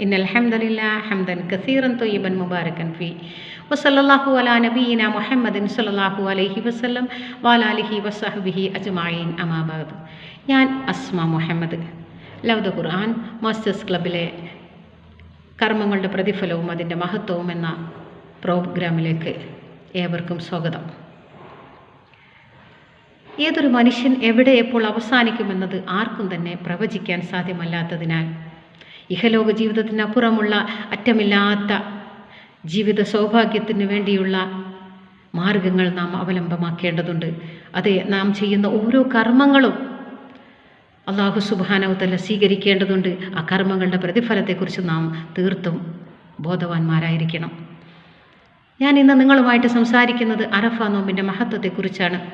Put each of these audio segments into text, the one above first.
إن الحمد لله حمدا كثيرا طيبا مباركا فيه وصلى الله على نبينا محمد صلى الله عليه وسلم وعلى آله وصحبه أجمعين أما بعد ഞാൻ Asma Muhammad love the Quran masters ക്ലബിലെ കർമ്മങ്ങളുടെ പ്രതിഫലവും അതിൻ്റെ മഹത്വവും എന്ന പ്രോഗ്രാമിലേക്ക് ഏവർക്കും സ്വാഗതം ഏതൊരു മനുഷ്യൻ എവിടെ എപ്പോൾ അവസാനിക്കുമെന്നത് ആർക്കും തന്നെ പ്രവചിക്കാൻ സാധ്യമല്ലാത്തതിനാൽ ഇഹലോക ജീവിതത്തിനപ്പുറമുള്ള അറ്റമില്ലാത്ത ജീവിത സൗഭാഗ്യത്തിന് വേണ്ടിയുള്ള മാർഗങ്ങൾ നാം അവലംബമാക്കേണ്ടതുണ്ട്. അതെ നാം ചെയ്യുന്ന ഓരോ കർമ്മങ്ങളും അള്ളാഹു സുബാനവത്തല്ല സ്വീകരിക്കേണ്ടതുണ്ട്. ആ കർമ്മങ്ങളുടെ പ്രതിഫലത്തെക്കുറിച്ച് നാം തീർത്തും ബോധവാന്മാരായിരിക്കണം. ഞാൻ ഇന്ന് നിങ്ങളുമായിട്ട് സംസാരിക്കുന്നത് അറഫ നോമ്പിന്റെ മഹത്വത്തെക്കുറിച്ചാണ്.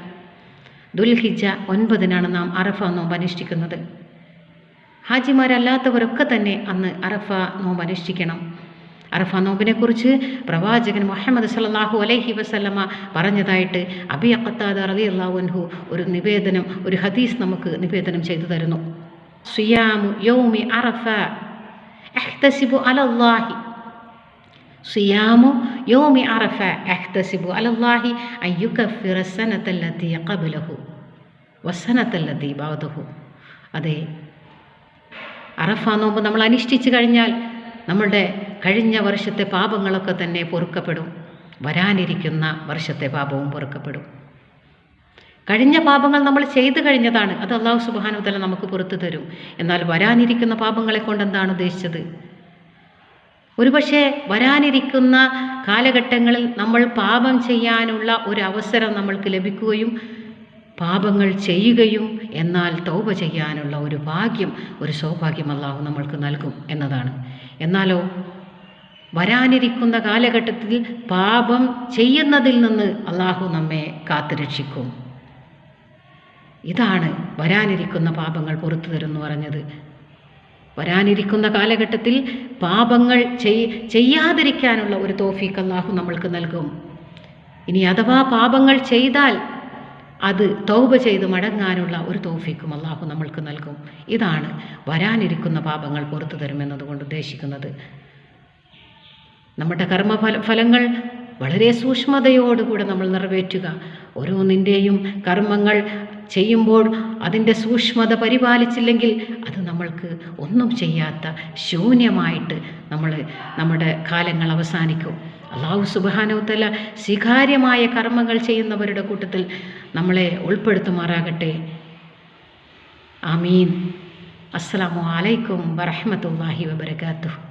ദുൽഹിജ ഒൻപതിനാണ് നാം അറഫ നോമ്പ് അനുഷ്ഠിക്കുന്നത്. ഹാജിമാരല്ലാത്തവരൊക്കെ തന്നെ അന്ന് അറഫ നോമ്പ് അനുഷ്ഠിക്കണം. അറഫ നോമ്പിനെക്കുറിച്ച് പ്രവാചകൻ മുഹമ്മദ് സല്ലാഹു അലൈഹി വസല്ലമ പറഞ്ഞതായിട്ട് അബി അക്കത്താദ് അലി അള്ളാഹുൻഹു ഒരു നിവേദനം ഒരു ഹദീസ് നമുക്ക് നിവേദനം ചെയ്തു തരുന്നു. സിയാമു യൗമി അറഫ എഹ്തസിബു അലല്ലാഹി. സിയാമു യോമി അറഫ എഹ്തസിബു അലല്ലാഹി അയ്യുക്കഫിറ സനത്തല്ലത്തി കബുലഹു വസനത്തല്ലത്തി ബാദഹു അതെ അറഫ നോമ്പ് നമ്മൾ അനുഷ്ഠിച്ചു കഴിഞ്ഞാൽ നമ്മളുടെ കഴിഞ്ഞ വർഷത്തെ പാപങ്ങളൊക്കെ തന്നെ പൊറുക്കപ്പെടും. വരാനിരിക്കുന്ന വർഷത്തെ പാപവും പൊറുക്കപ്പെടും. കഴിഞ്ഞ പാപങ്ങൾ നമ്മൾ ചെയ്തു കഴിഞ്ഞതാണ്. അത് അള്ളാഹു സുബാനുതല നമുക്ക് പുറത്തു തരും. എന്നാൽ വരാനിരിക്കുന്ന പാപങ്ങളെ കൊണ്ട് എന്താണ് ഉദ്ദേശിച്ചത്? ഒരുപക്ഷെ വരാനിരിക്കുന്ന കാലഘട്ടങ്ങളിൽ നമ്മൾ പാപം ചെയ്യാനുള്ള ഒരു അവസരം നമ്മൾക്ക് ലഭിക്കുകയും പാപങ്ങൾ ചെയ്യുകയും എന്നാൽ തൗപ ചെയ്യാനുള്ള ഒരു ഭാഗ്യം ഒരു സൗഭാഗ്യം അള്ളാഹു നമ്മൾക്ക് നൽകും എന്നതാണ്. എന്നാലോ വരാനിരിക്കുന്ന കാലഘട്ടത്തിൽ പാപം ചെയ്യുന്നതിൽ നിന്ന് അള്ളാഹു നമ്മെ കാത്തുരക്ഷിക്കും. ഇതാണ് വരാനിരിക്കുന്ന പാപങ്ങൾ പുറത്തു തരുമെന്ന് പറഞ്ഞത്. വരാനിരിക്കുന്ന കാലഘട്ടത്തിൽ പാപങ്ങൾ ചെയ് ചെയ്യാതിരിക്കാനുള്ള ഒരു തോഫീക്ക് അള്ളാഹു നമ്മൾക്ക് നൽകും. ഇനി അഥവാ പാപങ്ങൾ ചെയ്താൽ അത് തൗബ ചെയ്ത് മടങ്ങാനുള്ള ഒരു തോഫിക്കും അള്ളാഹു നമ്മൾക്ക് നൽകും. ഇതാണ് വരാനിരിക്കുന്ന പാപങ്ങൾ പുറത്തു തരുമെന്നതുകൊണ്ട് ഉദ്ദേശിക്കുന്നത്. നമ്മുടെ കർമ്മഫല ഫലങ്ങൾ വളരെ സൂക്ഷ്മതയോടുകൂടെ നമ്മൾ നിറവേറ്റുക. ഓരോന്നിന്റെയും കർമ്മങ്ങൾ ചെയ്യുമ്പോൾ അതിന്റെ സൂക്ഷ്മത പരിപാലിച്ചില്ലെങ്കിൽ അത് നമ്മൾക്ക് ഒന്നും ചെയ്യാത്ത ശൂന്യമായിട്ട് നമ്മൾ നമ്മുടെ കാലങ്ങൾ അവസാനിക്കും. അള്ളാഹു സുബാനോത്തല സ്വീകാര്യമായ കർമ്മങ്ങൾ ചെയ്യുന്നവരുടെ കൂട്ടത്തിൽ നമ്മളെ ഉൾപ്പെടുത്തുമാറാകട്ടെ. ആമീൻ. അസ്സലാമു അലൈക്കും വറഹമത്തല്ലാഹി വബർക്കാത്തു